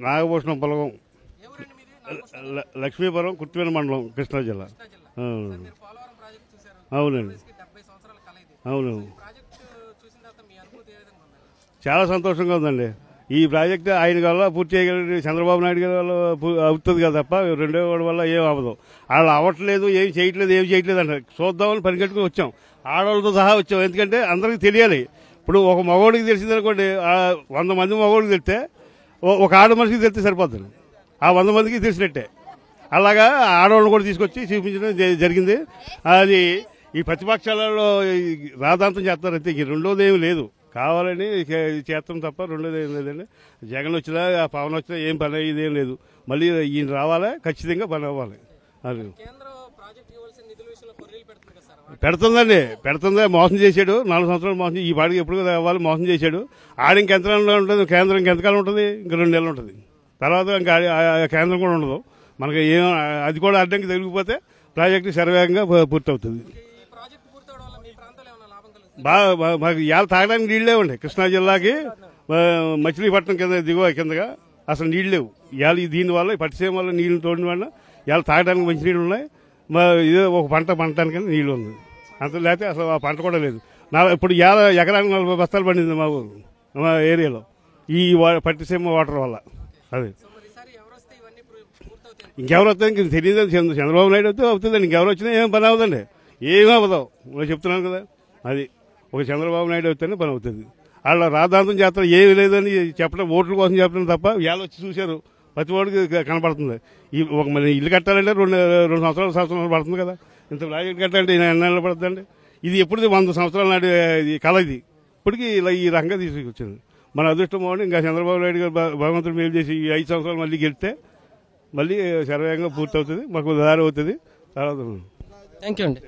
నాగభూషణం పొలగం లక్ష్మీపురం కుర్తివేన మండలం కృష్ణా జిల్లా. అవునండి. అవును. చాలా సంతోషంగా ఉందండి. ఈ ప్రాజెక్ట్ ఆయన వల్ల పూర్తి చేయగలిగి చంద్రబాబు నాయుడు గారి వల్ల అవుతుంది కదా తప్ప రెండో వాడి వల్ల ఏం అవ్వదు. వాళ్ళు అవ్వట్లేదు ఏం చేయట్లేదు ఏం చేయట్లేదు అంటారు చూద్దామని పరిగెట్టుకుని వచ్చాం. ఆడవాళ్ళతో సహా వచ్చాం. ఎందుకంటే అందరికీ తెలియాలి. ఇప్పుడు ఒక మగవాడికి తెలిసిందనుకోండి వంద మంది మగవాడికి తెలిస్తే ఓ- ఒక ఆడ మనిషికి తెలిస్తే సరిపోతుంది. ఆ వంద మందికి తెలిసినట్టే. అలాగా ఆడవాళ్ళని కూడా తీసుకొచ్చి చూపించడం జ- జరిగింది. అది ఈ ప్రతిపక్షాలలో ఈ రాధాంతం చేస్తారు అంతే. రెండోది ఏమి లేదు. కావాలని చే- చేస్తాం తప్ప రెండోది ఏం లేదండి. జగన్ వచ్చినా ఆ పవన్ వచ్చినా ఏం పని అయ్యేది ఏం లేదు. మళ్ళీ ఈయన రావాలా? ఖచ్చితంగా పని అవ్వాలి. అది కేంద్రం ప్రాజెక్ట్ ఇవ్వాల్సిన నిధుల విషయంలో కొర్రీలు పెడుతుంది కదా సార్ పెడుతుందండి పెడుతుంది మోసం చేశాడు. నాలుగు సంవత్సరాలు మోసం ఈ పాటికి ఎప్పుడు వాళ్ళు మోసం చేశాడు. ఆడ ఇంకెంతకాలంలో ఉంటుంది కేంద్రం ఇంకెంతకాలం ఉంటుంది? ఇంక రెండు నెలలు ఉంటుంది. తర్వాత ఇంకా కేంద్రం కూడా ఉండదు. మనకి ఏం అది కూడా అడ్డంకి తగిలిపోతే ప్రాజెక్టు శరవేగంగా పూ- పూర్తవుతుంది. బాగా మాకు ఇవాళ తాగడానికి నీళ్ళు లేవండి. కృష్ణా జిల్లాకి మచిలీపట్నం కింద దిగువ కిందగా అసలు నీళ్ళు లేవు. ఇవాళ దీనివల్ల ఈ పట్టిసీమ వల్ల నీళ్ళు తోడిన వల్ల ఇవాళ తాగడానికి మంచి నీళ్ళు ఉన్నాయి. ఇదే ఒక పంట పండటానికి నీళ్ళు ఉంది. అంత లేకపోతే అసలు ఆ పంట కూడా లేదు. నా ఇప్పుడు ఇవాళ ఎకరానికి నలభై బస్తాలు పండింది మా ఊరు మా ఏరియాలో. ఈ వా- పట్టిసీమ వాటర్ వల్ల. అది. ఇంకెవరు వస్తే ఇంక తెలియదు. చంద్ర- చంద్రబాబు నాయుడు వస్తే అవుతుందండి. ఇంకెవరు వచ్చినా ఏం పని అవ్వదండి. ఏమీ అవ్వదు. నేను చెప్తున్నాను కదా. అది. ఒక చంద్రబాబు నాయుడు వస్తేనే పని అవుతుంది. వాళ్ళ రాధాంతం చేస్తారు. ఏమీ లేదని చెప్పడం ఓట్ల కోసం చెప్పడం తప్ప ఇవాళ వచ్చి చూశారు. ప్రతి వాడికి కనపడుతుంది ఈ ఒక మన ఇల్లు కట్టాలంటే రెండు రెండు సంవత్సరాలు సంవత్సరాలు పడుతుంది కదా. ఇంత ప్రాజెక్ట్ కట్టాలంటే ఎన్ని నెలలు పడుతుందండి? ఇది ఎప్పుడు వంద సంవత్సరాల నాటి ఇది కళ ఇది. ఇప్పటికీ ఇలా ఈ రకంగా తీసుకొచ్చింది. మన అదృష్టం బాగుండి ఇంకా చంద్రబాబు నాయుడు గారు భగవంతుడు మేలు చేసి ఈ ఐదు సంవత్సరాలు మళ్ళీ గెలిస్తే మళ్ళీ శరవేగంగా పూర్తవుతుంది మాకు దారి అవుతుంది. తర్వాత థ్యాంక్ యూ అండి.